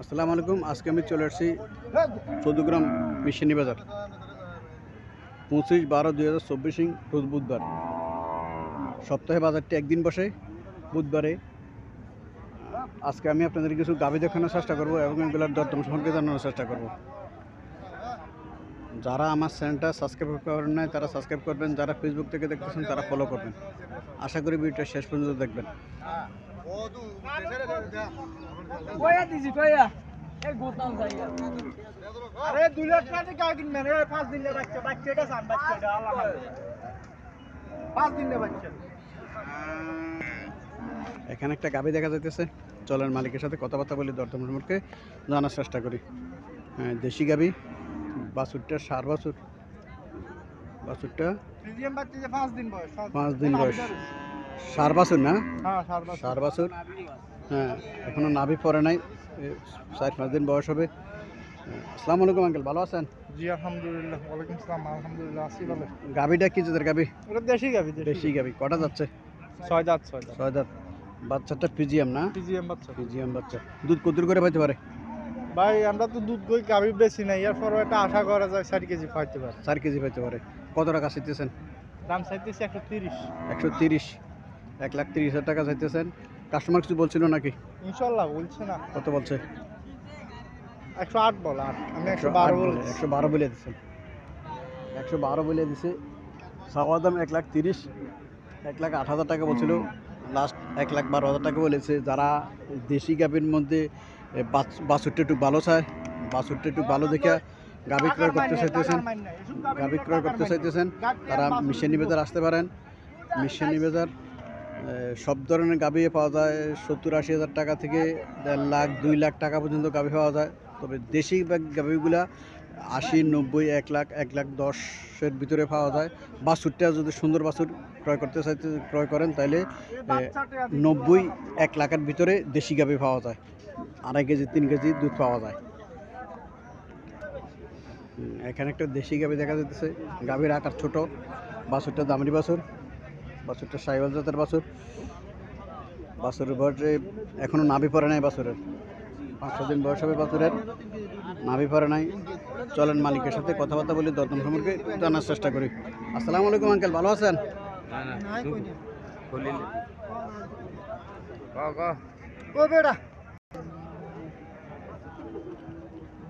আসসালামু আলাইকুম, আজকে আমি চলে আসছি চৌদ্দগ্রাম মিশনি বাজার। পঁচিশ বারো দুই হাজার চব্বিশ রোজ বুধবার। সপ্তাহে বাজারটি একদিন বসে, বুধবারে। আজকে আমি আপনাদের কিছু গাভী দেখানোর চেষ্টা করব এবং এগুলোর দরদাম সম্পর্কে জানানোর চেষ্টা করব। যারা আমার চ্যানেলটা সাবস্ক্রাইব করেন নাই, তারা সাবস্ক্রাইব করবেন। যারা ফেসবুক থেকে দেখতেছেন, তারা ফলো করবেন। আশা করি ভিডিওটা শেষ পর্যন্ত দেখবেন। কয়া দিছি কয়া? এই গোতাম যাইয়া আরে দুই লাখ টাকা দিয়ে কিনবেন এ পাঁচ দিনের বাচ্চা বাচ্চা সান বাচ্চা আল্লাহ মানবে। পাঁচ বাচ্চা। এখানে একটা গাভী দেখা যাইতেছে চলেন মালিকের সাথে কথাবার্তা বলি দরদাম সম্পর্কে জানার চেষ্টা করি। হ্যাঁ দেশি গাভী বাছুরটা সার বাছুর। বাছুরটা ফ্রিজিয়াম পাঁচ দিন বয়স পাঁচ দিন বয়স। সার বাছুর না? হ্যাঁ সার বাছুর হ্যাঁ এখনও নাভি পড়ে নাই চার পাঁচ দিন বয়স হবে। আসসালামু আলাইকুম আঙ্কেল ভালো আছেন? জি আলহামদুলিল্লাহ ওয়ালাইকুম সালাম আলহামদুলিল্লাহ আসি ভালো। গাভীটা কি জাতের গাভী? ওটা দেশি গাবি দেশি। গাভী কটা যাচ্ছে? ছয় দাঁত ছয় দাঁত ছয় দাঁত বাচ্চাটা পিজিএম না? ফ্রিজিয়াম বাচ্চা। পিজিএম বাচ্চা। দুধ কদ্দুর করে পাইতে পারে? ভাই আমরা তো দুধ গই গাবি বেশি নাই এরপর একটা আশা করা যায় ষাট কেজি পাইতে পারে। চার কেজি পাইতে পারে। কত টাকা চাইতেছেন? দাম চাইতেছি একশো তিরিশ। একশো তিরিশ। এক লাখ তিরিশ হাজার টাকা চাইতেছেন। কাস্টমার কিছু বলছিল নাকি? ইনশাল্লাহ বলছে না। কত বলছে? একশো আট বল আট। আমি একশো বারো বলে, একশো বারো বলে দিচ্ছেন একশো বারো বলে দিছে। চাওয়া দাম এক লাখ তিরিশ এক লাখ আট হাজার টাকা বলছিল। লাস্ট এক লাখ বারো হাজার টাকা বলেছে। যারা দেশি গাভীর মধ্যে বাছুরটা একটু ভালো চায় বাছুরটা একটু ভালো দেখে গাভী ক্রয় করতে চাইতেছেন। গাভী ক্রয় করতে চাইতেছেন। তারা মিশনি বাজার আসতে পারেন। মিশনি বাজার সব ধরনের গাভী পাওয়া যায়। সত্তর আশি হাজার টাকা থেকে দেড় লাখ, দুই লাখ টাকা পর্যন্ত গাভী পাওয়া যায়। তবে দেশি গাভীগুলা আশি, নব্বই, এক লাখ এক লাখ দশের ভিতরে পাওয়া যায়। বাছুরটা যদি সুন্দর বাছুর ক্রয় করতে চাইতে ক্রয় করেন তাহলে নব্বই, এক লাখের ভিতরে দেশি গাভী পাওয়া যায়। আড়াই কেজি, তিন কেজি দুধ পাওয়া যায়। এখানে একটা দেশি গাভী দেখা যাচ্ছে গাভীর আকার ছোট, বাছুরটা দামড়ি বাছুর। বাছুরটা সাইবাল জাতের বাছুর। বাছুরের বয়সে এখনও নাভি পরে নাই বাছুরের। পাঁচ ছ দিন বয়স হবে বাছুরের। নাভি পরে নাই। চলেন মালিকের সাথে কথাবার্তা বলি দরদাম সম্পর্কে জানার চেষ্টা করি। আসসালামু আলাইকুম আঙ্কেল ভালো আছেন?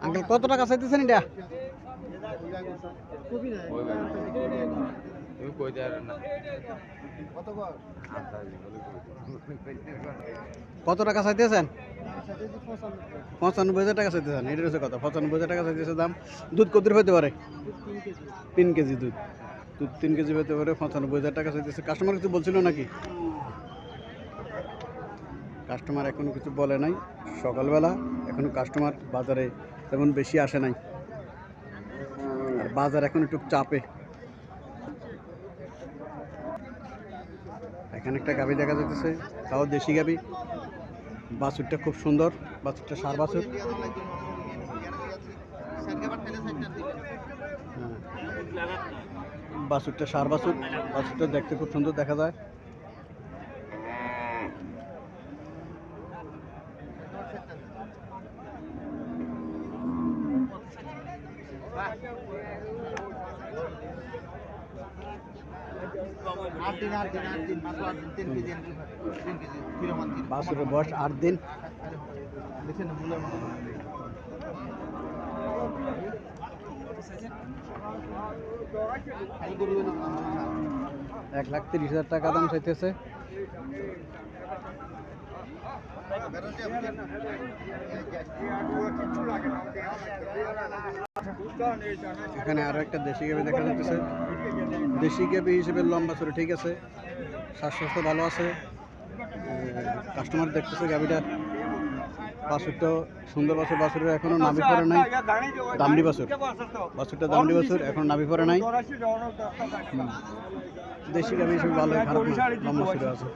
আঙ্কেল কত টাকা চাইতেছেন এটা? কত টাকা চাইতেছেন? পঁচানব্বই হাজার টাকা চাইতেছেন। এটা হচ্ছে কথা। পঁচানব্বই হাজার টাকা চাইতেছে দাম। দুধ কত হইতে পারে? তিন কেজি দুধ। দুধ তিন কেজি হইতে পারে পঁচানব্বই হাজার টাকা চাইতেছে। কাস্টমার কিছু বলছিল নাকি? কাস্টমার এখনও কিছু বলে নাই। সকালবেলা এখনও কাস্টমার বাজারে তেমন বেশি আসে নাই। আর বাজার এখন একটু চাপে। এখানে একটা গাভি দেখা যাচ্ছে তাও দেশি গাভি বাছুরটা খুব সুন্দর। বাছুরটা সার বাছুর। হ্যাঁ। বাছুরটা সার বাছুর। বাছুরটা দেখতে খুব সুন্দর দেখা যায় আট দিন আট দিন আট দিন মাত্র আট দিন তিন কেজি তিন কেজি কিরমান দিন বাছুরের বয়স আট দিন। এক লাখ তিরিশ হাজার টাকা দাম চাইতেছে। এখানে আরও একটা দেশি গাবি দেখা যাচ্ছে। দেশি গাবি হিসেবে লম্বা চুরি ঠিক আছে স্বাস্থ্য ভালো আছে। কাস্টমার দেখতেছে গাবিটা বাছুরটা সুন্দর বাছুর, বাছুরের এখনও নাভি পড়ে নাই। দামড়ি বাছুর, বাছুরটা দামড়ি বাছুর, এখন নাভি পড়ে নাই। দেশি গাবি হিসেবে ভালো লম্বা চুরি আছে।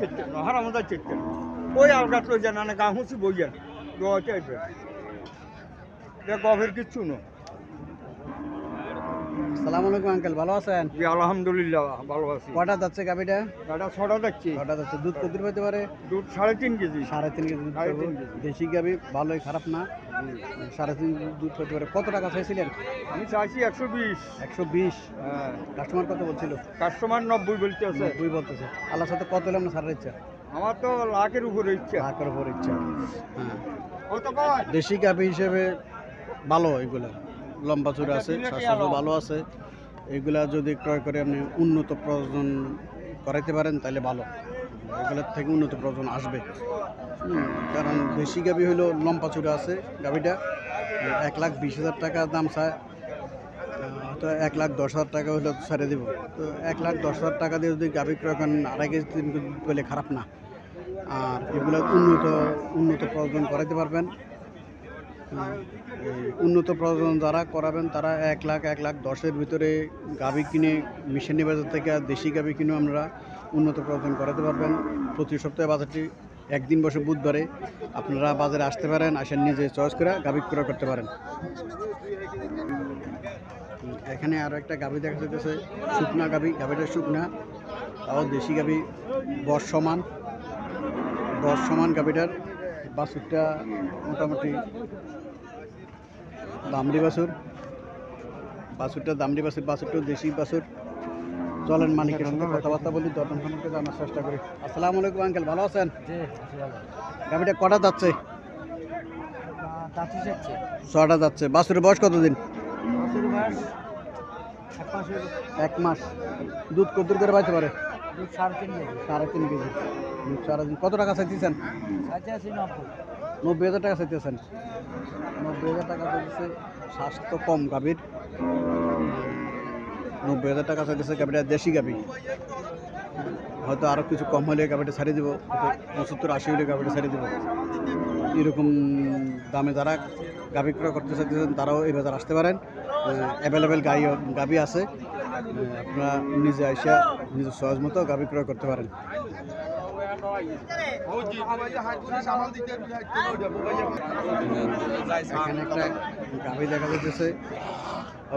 চেকতে না হারা মজা চেকতে ওই আলগা তো জানা না গা হুসি বইয়া রোতে আইবে এটা গভীর কিচ্ছু না সালাম আলাইকুম আঙ্কেল ভালো আছেন? জি আলহামদুলিল্লাহ ভালো আছি। কটা যাচ্ছে গাবিটা গাড়া ছটা যাচ্ছি। কটা যাচ্ছে। দুধ কত পারে? দুধ সাড়ে তিন কেজি। সাড়ে তিন কেজি দুধ দেশি গাবি ভালোই খারাপ না? সাড়ে তিন দুধ পারে। কত টাকা চাইছিলেন? আমি চাইছি একশো বিশ। একশো বিশ? হ্যাঁ। কাস্টমার কত বলছিল? কাস্টমার নব্বই বলতে আছে বলতেছে। আল্লাহর সাথে কত ইচ্ছা? আমার তো লাখের উপরে ইচ্ছা। লাখের উপর ইচ্ছা। হ্যাঁ। দেশি হিসেবে ভালো এগুলা। লম্বা চূড়া আছে স্বাস্থ্য ভালো আছে। এগুলা যদি ক্রয় করে আপনি উন্নত প্রয়োজন করাইতে পারেন তাহলে ভালো। এগুলোর থেকে উন্নত প্রয়োজন আসবে। কারণ দেশি গাভি হলো লম্বা চূড়া আছে গাভিটা এক লাখ বিশ হাজার টাকা দাম চায়। তো এক লাখ দশ হাজার টাকা হলে ছেড়ে দেবো। তো এক লাখ দশ হাজার টাকা দিয়ে যদি গাভি ক্রয় করেন আড়াই কেজি তিন কেজি পেলে খারাপ না। আর এগুলো উন্নত উন্নত প্রয়োজন করাইতে পারবেন। উন্নত প্রয়োজন যারা করাবেন, তারা এক লাখ এক লাখ দশের ভিতরে গাভি কিনে মিশনি বাজার থেকে দেশি গাভি কিনে আমরা উন্নত প্রয়োজন করাতে পারবেন। প্রতি সপ্তাহে বাজারটি একদিন বসে বুধবারে আপনারা বাজারে আসতে পারেন, আসেন নিজে চয়েস করে গাভি ক্রয় করতে পারেন। এখানে আরও একটা গাভি দেখা যাচ্ছে শুকনা গাভি, গাভিটা শুকনা তাও দেশি গাভি, বর্ষ সমান বর্ষ সমান গাভিটার বাছুরটা মোটামুটি দামড়ি বাসুর বাসুরটা দামড়ি বাসুর বাসুরটা দেশি বাসুর চলেন মালিকের সাথে কথাবার্তা বলি দর্শন সম্পর্কে জানার চেষ্টা করি। আসসালামু আলাইকুম আঙ্কেল ভালো আছেন? গাভিটা কটা যাচ্ছে? ছটা যাচ্ছে। বাসুর বয়স কতদিন? এক মাস দুধ কদ্দুর করে পাইতে পারে? সাড়ে তিন কেজি। দুধ সাড়ে তিন কত টাকা চাইতেছেন? নব্বই হাজার টাকা চাইতেছেন। নব্বই হাজার টাকা চাইতেছে স্বাস্থ্য কম গাভীর। নব্বই হাজার টাকা চাইতেছে গাভীটা দেশি গাভী। হয়তো আরও কিছু কম হলে গাভীটা ছাড়িয়ে দেবো পঁচাত্তর, আশি হলে গাভীটা ছাড়িয়ে দেবো। এরকম দামে যারা গাভী ক্রয় করতে চাইতেছেন, তারাও এই বাজার আসতে পারেন। অ্যাভেলেবেল গাই, গাভী আছে। আপনারা নিজে আইসা, নিজের সহজ মতো গাভী ক্রয় করতে পারেন। এখানে একটা গাভী দেখা যাচ্ছে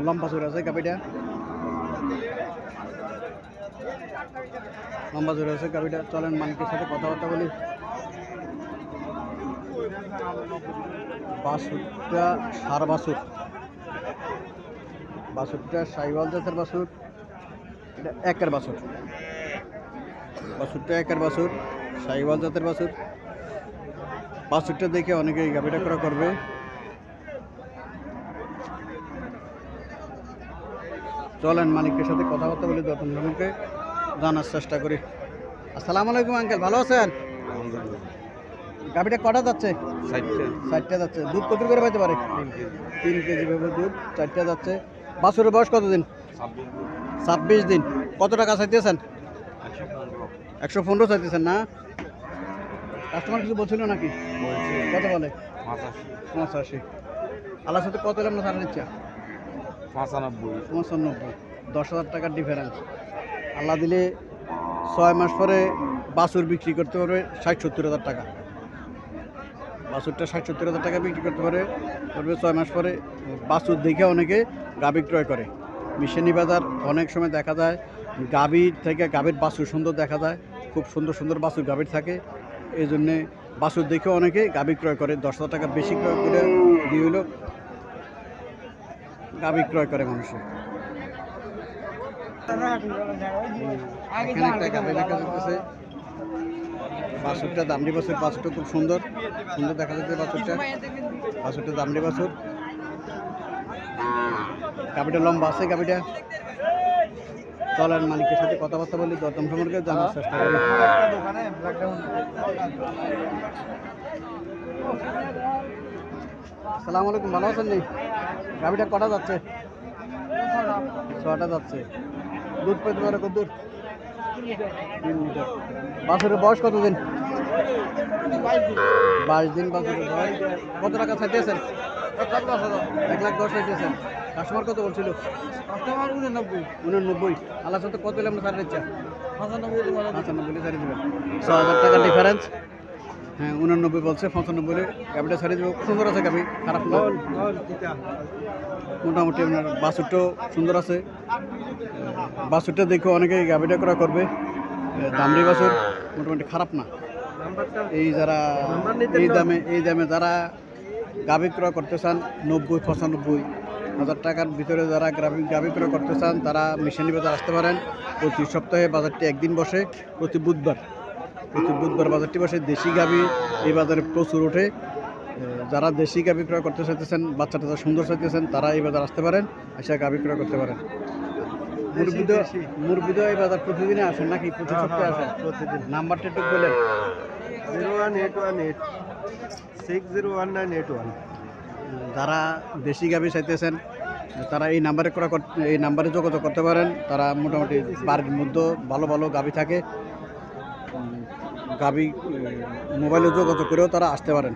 লম্বা চোর আছে গাভীটা লম্বা চোর আছে গাভীটা চলেন মালিকের সাথে কথাবার্তা বলি বাসুরটা সার বাসুর বাসুরটা সাইওয়াল জাতের বাসুর এটা একের বাসুর বাসুরটা একের বাসুর সাইওয়াল জাতের বাসুর বাছুরটা দেখে অনেকে এই গাভিটা করা করবে। চলেন মালিকের সাথে কথাবার্তা বলি যতন জনকে জানার চেষ্টা করি। আসসালামু আলাইকুম আঙ্কেল। ভালো আছেন? গাভিটা কটা যাচ্ছে? চারটা যাচ্ছে। দুধ কত করে পাইতে পারে? তিন কেজি। ভেবে দুধ চারটা যাচ্ছে। বাছুরের বয়স কতদিন? ছাব্বিশ দিন। কত টাকা চাইতেছেন? একশো পনেরো চাইতেছেন না? কাস্টমার কিছু বলছিল নাকি? কত বলে? পঁচাশি। আল্লাহর সাথে কত এলাম না নিচ্ছে? পঁচানব্বই। পঁচানব্বই। দশ হাজার টাকার ডিফারেন্স আল্লাহ দিলে ছয় মাস পরে বাছুর বিক্রি করতে পারবে ষাট সত্তর হাজার টাকা। বাছুরটা ষাট সত্তর হাজার টাকা বিক্রি করতে পারে করবে ছয় মাস পরে। বাছুর দেখে অনেকে গাভী ক্রয় করে। মিশনি বাজার অনেক সময় দেখা যায় গাভীর থেকে গাভীর বাছুর সুন্দর দেখা যায়। খুব সুন্দর সুন্দর বাছুর গাভীর থাকে। এই জন্যে বাছুর দেখে অনেকে গাভী ক্রয় করে, দশ হাজার টাকা বেশি ক্রয় করে দিয়ে হলো গাভী ক্রয় করে মানুষে। এখানে একটা গাভী দেখা যাচ্ছে দামড়ি বাছুর বাছুরটা খুব সুন্দর। সুন্দর দেখা যাচ্ছে বাছুরটা। বাছুরটা দামড়ি বাছুর গাভীটা লম্বা আছে গাভীটা? চলেন মালিকের সাথে কথাবার্তা বলি, দরদাম সম্পর্কে জানার চেষ্টা করি। আসসালামু আলাইকুম, ভালো আছেন নি? গাভীটা কটা যাচ্ছে? ছটা যাচ্ছে। দুধ পেতে পারে কত দূর তিন লিটার। বয়স কতদিন? বাইশ দিন বাছুরের বয়স। কত টাকা চাইতেছেন এক লাখ দশ চাইতেছেন কাস্টমার কত বলছিল? কাস্টমার উননব্বই। আল্লাহ সাথে কত এলাম সার দিচ্ছে পঁচানব্বই সারি দেবেন। ছ হাজার টাকা ডিফারেন্স হ্যাঁ উনানব্বই বলছে পঁচানব্বই গাভিটা ছাড়িয়ে দেবো। সুন্দর আছে গাভি খারাপ না। মোটামুটি আপনার বাছুরটাও সুন্দর আছে। বাছুরটা দেখে অনেকেই গাভিটা করা করবে। দামড়ি বাছুর মোটামুটি খারাপ না। এই যারা এই দামে এই দামে যারা গাভি ক্রয় করতে চান নব্বই পঁচানব্বই হাজার টাকার ভিতরে যারা গাভি গাভি ক্রয় করতে চান তারা মিশানি বাজার আসতে পারেন। প্রতি সপ্তাহে বাজারটি একদিন বসে প্রতি বুধবার প্রতি বুধবার বাজারটি বসে। দেশি গাভি এই বাজারে প্রচুর ওঠে। যারা দেশি গাভি ক্রয় করতে চাইতেছেন বাচ্চাটা যারা সুন্দর চাইতেছেন তারা এই বাজার আসতে পারেন এসে গাভি ক্রয় করতে পারেন। মুরগিদ এই বাজার প্রতিদিনে আসেন নাকি প্রতি সপ্তাহে আসেন? প্রতিদিন। নাম্বারটা একটু বলেন। Zero one eight one eight. Six zero one nine eight one. যারা দেশি গাভি চাইতেছেন, তারা এই নাম্বারে করা এই নাম্বারে যোগাযোগ করতে পারেন। তারা মোটামুটি বাড়ির মধ্যে ভালো ভালো গাভি থাকে। গাভী মোবাইলে যোগাযোগ করেও তারা আসতে পারেন।